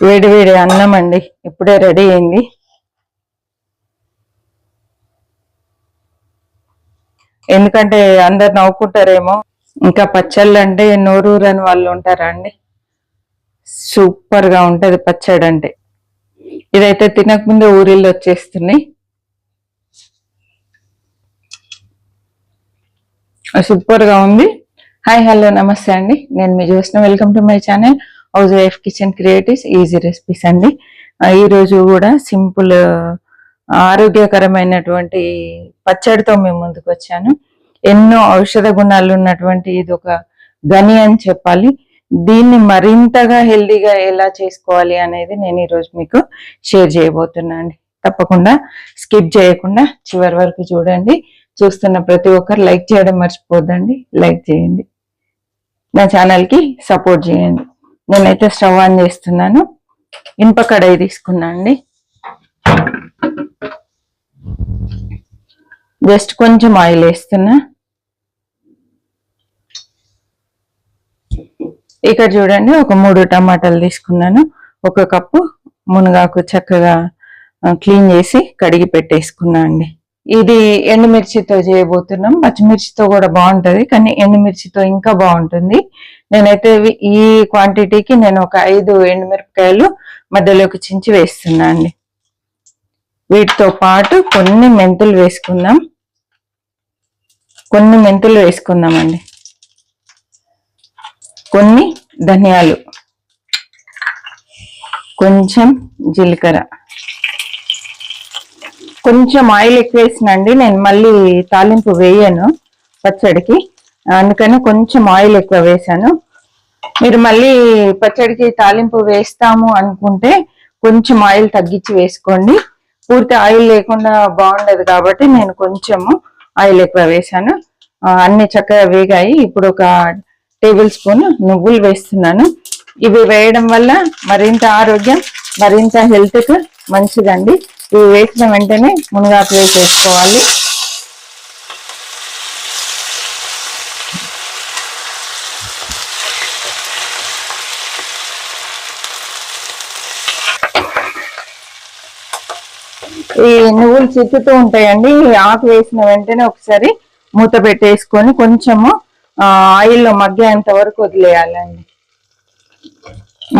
వేడి వేడి అన్నం అండి. ఇప్పుడే రెడీ అయింది. ఎందుకంటే అందరు నవ్వుకుంటారేమో. ఇంకా పచ్చళ్ళు అంటే నోరూరని వాళ్ళు ఉంటారా అండి సూపర్గా ఉంటది పచ్చడి అంటే. ఇదైతే తినకముందే ఊరిళ్ళు వచ్చేస్తున్నాయి. సూపర్గా ఉంది. హాయ్ హలో నమస్తే అండి. నేను మీ చూసిన welcome to my channel. Housewife kitchen creatives easy recipes అండి. ఈరోజు కూడా సింపుల్ ఆరోగ్యకరమైనటువంటి పచ్చడితో మేము ముందుకు వచ్చాను. ఎన్నో ఔషధ గుణాలు ఉన్నటువంటి ఇది ఒక గని అని చెప్పాలి. దీన్ని మరింతగా హెల్దీగా ఎలా చేసుకోవాలి అనేది నేను ఈరోజు మీకు షేర్ చేయబోతున్నా అండి తప్పకుండా స్కిప్ చేయకుండా చివరి వరకు చూడండి. చూస్తున్న ప్రతి ఒక్కరు లైక్ చేయడం మర్చిపోద్దండి. లైక్ చేయండి. నా ఛానల్కి సపోర్ట్ చేయండి. నేనైతే స్టవ్ ఆన్ చేస్తున్నాను. ఇనుప కడాయి తీసుకున్నా అండి. జస్ట్ కొంచెం ఆయిల్ వేస్తున్నా. ఇక్కడ చూడండి ఒక మూడు టమాటాలు తీసుకున్నాను. ఒక కప్పు మునగాకు చక్కగా క్లీన్ చేసి కడిగి పెట్టేసుకున్నా అండి. ఇది ఎండుమిర్చితో చేయబోతున్నాం. పచ్చిమిర్చితో కూడా బాగుంటుంది కానీ ఎండుమిర్చితో ఇంకా బాగుంటుంది. నేనైతే ఈ క్వాంటిటీకి నేను ఒక ఐదు ఎండుమిరపకాయలు మధ్యలోకి చించి వేస్తున్నా అండి. వీటితో పాటు కొన్ని మెంతులు వేసుకుందాం. కొన్ని మెంతులు వేసుకుందామండి కొన్ని ధనియాలు. కొంచెం జీలకర్ర. కొంచెం ఆయిల్ ఎక్కువ వేసినండి నేను మళ్ళీ తాలింపు వేయను పచ్చడికి. అందుకని కొంచెం ఆయిల్ ఎక్కువ వేసాను మీరు మళ్ళీ పచ్చడికి తాలింపు వేస్తాము అనుకుంటే కొంచెం ఆయిల్ తగ్గించి వేసుకోండి. పూర్తి ఆయిల్ లేకుండా బాగుండదు కాబట్టి నేను కొంచెము ఆయిల్ ఎక్కువ వేసాను అన్ని చక్కగా వేగాయి. ఇప్పుడు ఒక టేబుల్ స్పూన్ నువ్వులు వేస్తున్నాను. ఇవి వేయడం వల్ల మరింత ఆరోగ్యం మరింత హెల్త్కు మంచిదండి. ఇవి వేసిన వెంటనే మునగాకు వేసేసుకోవాలి. ఈ నువ్వులు చిక్కుతూ ఉంటాయండి. ఈ ఆకు వేసిన వెంటనే ఒకసారి మూత పెట్టేసుకొని కొంచెము ఆయిల్లో మగ్గేంత వరకు వదిలేయాలండి.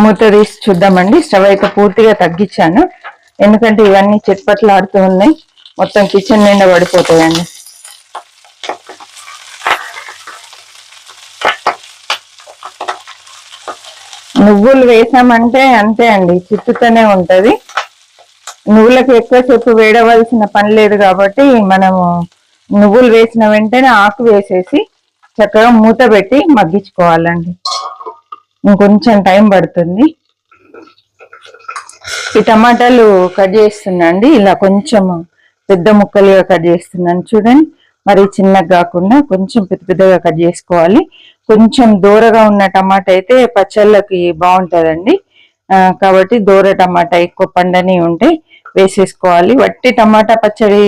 మూత తీసి చూద్దామండి. స్టవ్ అయితే పూర్తిగా తగ్గించాను. ఎందుకంటే ఇవన్నీ చిట్పట్లు ఉన్నాయి. మొత్తం కిచెన్ నిండా పడిపోతాయండి. నువ్వులు వేసామంటే అంతే అండి. చిట్టుతూనే ఉంటుంది. నువ్వులకు ఎక్కువసేపు వేడవలసిన పని లేదు కాబట్టి మనము నువ్వులు వేసిన వెంటనే ఆకు వేసేసి చక్కగా మూత పెట్టి మగ్గించుకోవాలండి. ఇంకొంచెం టైం పడుతుంది. ఈ టమాటాలు కట్ చేస్తున్నాండి. ఇలా కొంచెం పెద్ద ముక్కలుగా కట్ చేస్తున్నాను చూడండి. మరి చిన్నగా కాకుండా కొంచెం పెద్ద పెద్దగా కట్ చేసుకోవాలి. కొంచెం దూరగా ఉన్న టమాటా అయితే పచ్చళ్ళకి బాగుంటుందండి. కాబట్టి దూర టమాటా ఎక్కువ పండని ఉంటే వేసేసుకోవాలి. వట్టి టమాటా పచ్చడి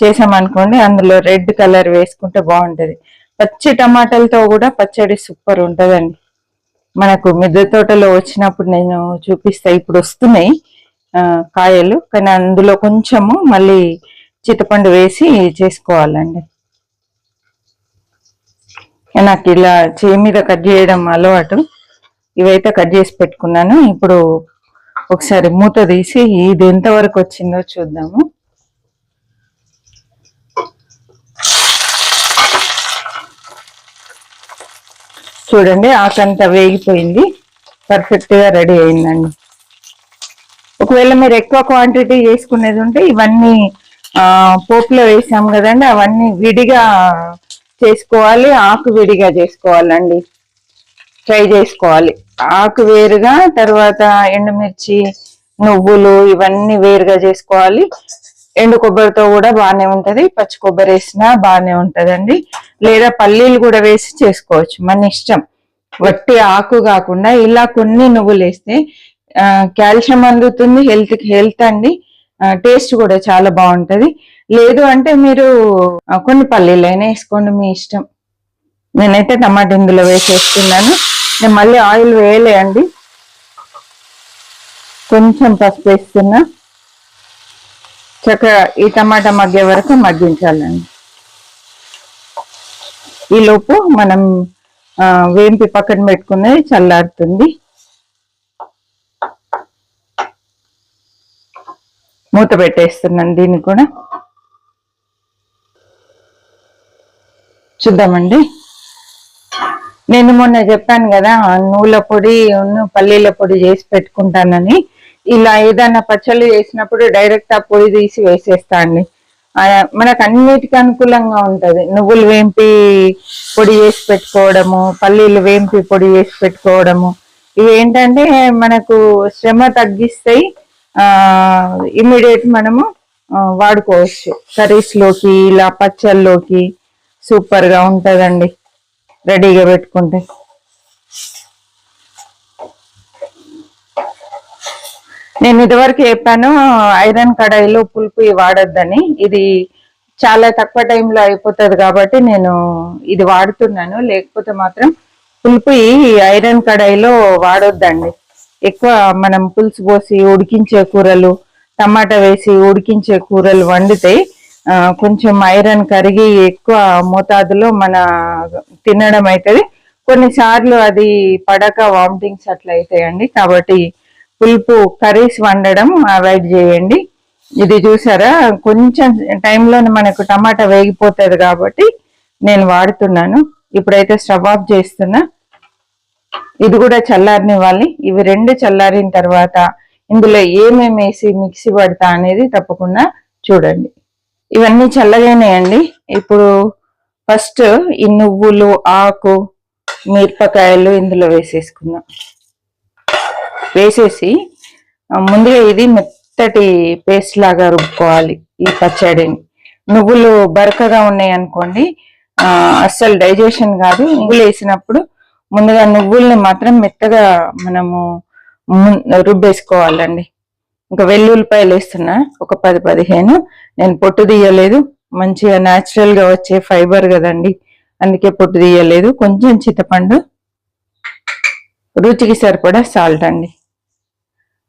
చేసామనుకోండి అందులో రెడ్ కలర్ వేసుకుంటే బాగుంటుంది. పచ్చి టమాటాలతో కూడా పచ్చడి సూపర్ ఉంటుందండి. మనకు మిద్దె తోటలో వచ్చినప్పుడు నేను చూపిస్తా ఇప్పుడు వస్తున్నాయి కాయలు. కానీ అందులో కొంచెము మళ్ళీ చింతపండు వేసి చేసుకోవాలండి. నాకు ఇలా చేయి మీద కట్ చేయడం అలవాటు. ఇవైతే కట్ చేసి పెట్టుకున్నాను. ఇప్పుడు ఒకసారి మూత తీసి ఇది ఎంత వరకు వచ్చిందో చూద్దాము. చూడండి ఆకంతా వేగిపోయింది. పర్ఫెక్ట్గా రెడీ అయిందండి. ఒకవేళ మీరు ఎక్కువ క్వాంటిటీ చేసుకునేది ఉంటే ఇవన్నీ పోపులో వేసాం కదండి అవన్నీ విడిగా చేసుకోవాలి ఆకు విడిగా చేసుకోవాలండి. ఫ్రై చేసుకోవాలి. ఆకు వేరుగా తర్వాత ఎండుమిర్చి నువ్వులు ఇవన్నీ వేరుగా చేసుకోవాలి. ఎండు కొబ్బరితో కూడా బాగానే ఉంటది. పచ్చి కొబ్బరి వేసినా బాగానే ఉంటదండి. లేదా పల్లీలు కూడా వేసి చేసుకోవచ్చు. మన ఇష్టం. వట్టి ఆకు కాకుండా ఇలా కొన్ని నువ్వులు వేస్తే కాల్షియం అందుతుంది హెల్త్ హెల్త్ అండి. టేస్ట్ కూడా చాలా బాగుంటది. లేదు అంటే మీరు కొన్ని పల్లీలైనా వేసుకోండి మీ ఇష్టం. నేనైతే టమాటా ఇందులో వేసేస్తున్నాను. నేను మళ్ళీ ఆయిల్ వేయలే అండి కొంచెం పసుపు వేస్తున్నా. చక్కగా ఈ టమాటా మగ్గే వరకు మగ్గించాలండి. ఈ లోపు మనం వేంపి పక్కన పెట్టుకున్నది చల్లారుతుంది. మూత పెట్టేస్తున్నాను దీన్ని కూడా. చూద్దామండి. నేను మొన్న చెప్పాను కదా నువ్వుల పొడి పల్లీల పొడి చేసి పెట్టుకుంటానని. ఇలా ఏదైనా పచ్చళ్ళు చేసినప్పుడు డైరెక్ట్ ఆ పొడి తీసి వేసేస్తా అండి. మనకు అన్నిటికీ అనుకూలంగా ఉంటది. నువ్వులు వేంపి పొడి చేసి పెట్టుకోవడము పల్లీలు వేంపి పొడి చేసి పెట్టుకోవడము. ఇవి ఏంటంటే మనకు శ్రమ తగ్గిస్తాయి. ఆ ఇమ్మీడియట్ మనము వాడుకోవచ్చు. కర్రీస్లోకి ఇలా పచ్చళ్ళలోకి సూపర్గా ఉంటదండి. రెడీగా పెట్టుకుంటే. నేను ఇదివరకు చెప్పాను ఐరన్ కడాయిలో పులుపు వాడొద్దని. ఇది చాలా తక్కువ టైంలో అయిపోతుంది కాబట్టి నేను ఇది వాడుతున్నాను. లేకపోతే మాత్రం పులుపు ఐరన్ కడాయిలో వాడొద్దండి. ఎక్కువ మనం పులుసు పోసి ఉడికించే కూరలు టమాటా వేసి ఉడికించే కూరలు వండితే కొంచెం ఐరన్ కరిగి ఎక్కువ మోతాదులో మన తినడం అవుతుంది కొన్నిసార్లు అది పడక వామిటింగ్స్ అట్లా అవుతాయండి కాబట్టి పులుపు కర్రీస్ వండడం అవాయిడ్ చేయండి. ఇది చూసారా? కొంచెం టైంలోనే మనకు టమాటా వేగిపోతుంది కాబట్టి నేను వాడుతున్నాను. ఇప్పుడైతే స్టవ్ ఆఫ్ చేస్తున్నా. ఇది కూడా చల్లారనివ్వాలి. ఇవి రెండు చల్లారిన తర్వాత ఇందులో ఏమేమి వేసి మిక్సీ పడతా అనేది తప్పకుండా చూడండి. ఇవన్నీ చల్లగానేయండి ఇప్పుడు ఫస్ట్ ఈ నువ్వులు ఆకు మిరపకాయలు ఇందులో వేసేసుకుందాం. వేసేసి ముందుగా ఇది మెత్తటి పేస్ట్ లాగా రుబ్బుకోవాలి ఈ పచ్చడిని. నువ్వులు బరకగా ఉన్నాయి అనుకోండి అస్సలు డైజెషన్ కాదు. నువ్వులు వేసినప్పుడు ముందుగా నువ్వుల్ని మాత్రం మెత్తగా మనము రుబ్బేసుకోవాలండి. ఇంకా వెల్లుల్లిపాయలు వేస్తున్నా. ఒక పది పదిహేను. నేను పొట్టు తీయలేదు. మంచిగా న్యాచురల్గా వచ్చే ఫైబర్ కదండి. అందుకే పొట్టు తీయలేదు. కొంచెం చింతపండు. రుచికి సరిపడా సాల్ట్ అండి.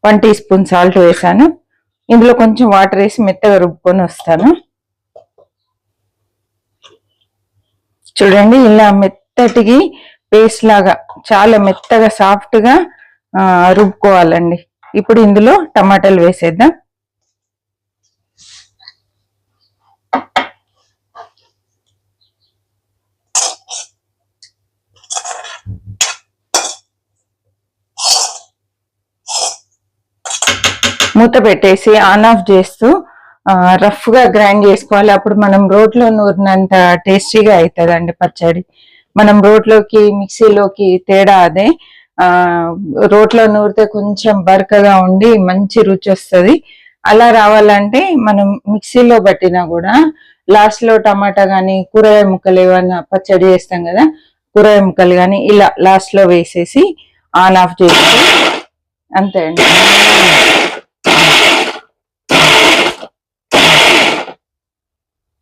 వన్ టీ స్పూన్ సాల్ట్ వేసాను. ఇందులో కొంచెం వాటర్ వేసి మెత్తగా రుబ్బుకొని వస్తాను. చూడండి ఇలా మెత్తటికి పేస్ట్ లాగా చాలా మెత్తగా సాఫ్ట్గా రుబ్బుకోవాలండి. ఇప్పుడు ఇందులో టమాటాలు వేసేద్దాం. మూత పెట్టేసి ఆన్ ఆఫ్ చేస్తూ రఫ్గా గ్రైండ్ చేసుకోవాలి. అప్పుడు మనం రోట్లో నూరినంత టేస్టీగా అవుతుందండి పచ్చడి. మనం రోట్లోకి మిక్సీలోకి తేడా అదే. రోట్లో నూరితే కొంచెం బరకగా ఉండి మంచి రుచి వస్తుంది. అలా రావాలంటే మనం మిక్సీలో పట్టినా కూడా లాస్ట్లో టమాటా కానీ కూరగాయ ముక్కలు ఏమన్నా పచ్చడి చేస్తాం కదా కూరగాయ ముక్కలు కానీ ఇలా లాస్ట్లో వేసేసి ఆన్ ఆఫ్ చేసి అంతే అండి.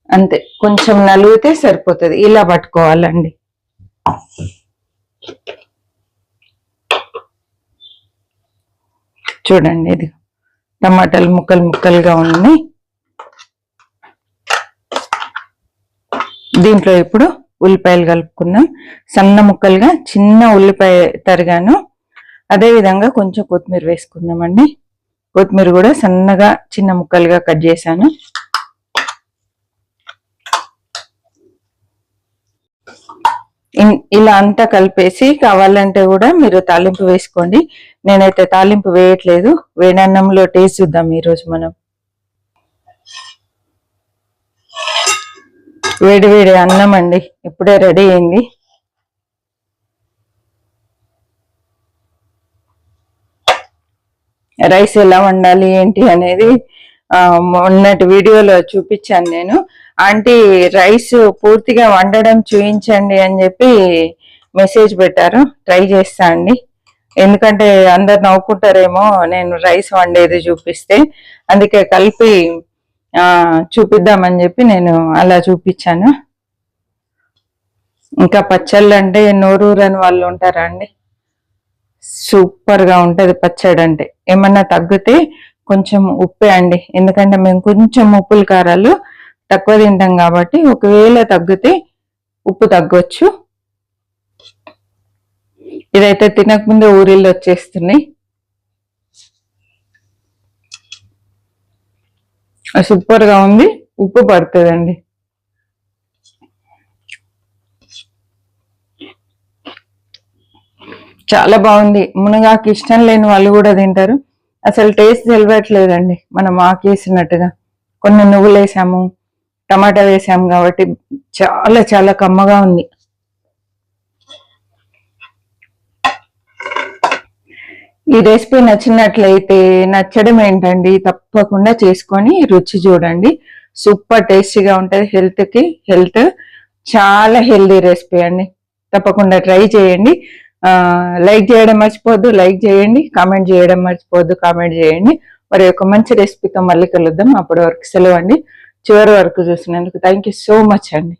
అంతే కొంచెం నలిగితే సరిపోతుంది. ఇలా పట్టుకోవాలండి. చూడండి ఇది టమాటాలు ముక్కలు ముక్కలుగా ఉన్నాయి. దీంట్లో ఇప్పుడు ఉల్లిపాయలు కలుపుకుందాం. సన్న ముక్కలుగా చిన్న ఉల్లిపాయ తరిగాను. అదేవిధంగా కొంచెం కొత్తిమీర వేసుకుందామండి. కొత్తిమీర కూడా సన్నగా చిన్న ముక్కలుగా కట్ చేశాను. ఇలా అంతా కలిపేసి కావాలంటే కూడా మీరు తాలింపు వేసుకోండి. నేనైతే తాలింపు వేయట్లేదు. వేడన్నంలో టేస్ట్ చూద్దాం ఈ రోజు మనం. వేడి వేడి అన్నం అండి. ఇప్పుడే రెడీ అయింది. రైస్ ఎలా వండాలి ఏంటి అనేది మొన్నటి వీడియోలో చూపించాను నేను. ఆంటీ రైస్ పూర్తిగా వండడం చూపించండి అని చెప్పి మెసేజ్ పెట్టారు. ట్రై చేస్తా అండి. ఎందుకంటే అందరు నవ్వుకుంటారేమో నేను రైస్ వండేది చూపిస్తే. అందుకే కలిపి చూపిద్దామని చెప్పి నేను అలా చూపించాను. ఇంకా పచ్చళ్ళు అంటే నోరూరని వాళ్ళు ఉంటారా అండి? సూపర్గా ఉంటుంది పచ్చడి అంటే. ఏమన్నా తగ్గితే కొంచెం ఉప్పే అండి. ఎందుకంటే మేము కొంచెం ఉప్పుల కారాలు తక్కువ తింటాం కాబట్టి ఒకవేళ తగ్గితే ఉప్పు తగ్గొచ్చు. ఇదైతే తినకముందే ఊరిళ్ళు వచ్చేస్తున్నాయి. సూపర్గా ఉంది. ఉప్పు పడుతుందండి. చాలా బాగుంది. మునగాకు ఇష్టం లేని వాళ్ళు కూడా తింటారు. అసలు టేస్ట్ తెలియట్లేదండి మనం ఆకేసినట్టుగా. కొన్ని నువ్వులు వేసాము టమాటా వేసాము కాబట్టి చాలా చాలా కమ్మగా ఉంది. ఈ రెసిపీ నచ్చినట్లయితే నచ్చడం ఏంటండి తప్పకుండా చేసుకొని రుచి చూడండి. సూపర్ టేస్టీగా ఉంటుంది హెల్త్కి హెల్త్ చాలా హెల్దీ రెసిపీ అండి. తప్పకుండా ట్రై చేయండి. లైక్ చేయడం మర్చిపోద్దు లైక్ చేయండి కామెంట్ చేయడం మర్చిపోద్దు కామెంట్ చేయండి. మరి ఒక మంచి రెసిపీతో మళ్ళీ కలుద్దాం. అప్పటి వరకు సెలవు అండి. చివరి వరకు చూసినందుకు థ్యాంక్ సో మచ్ అండి.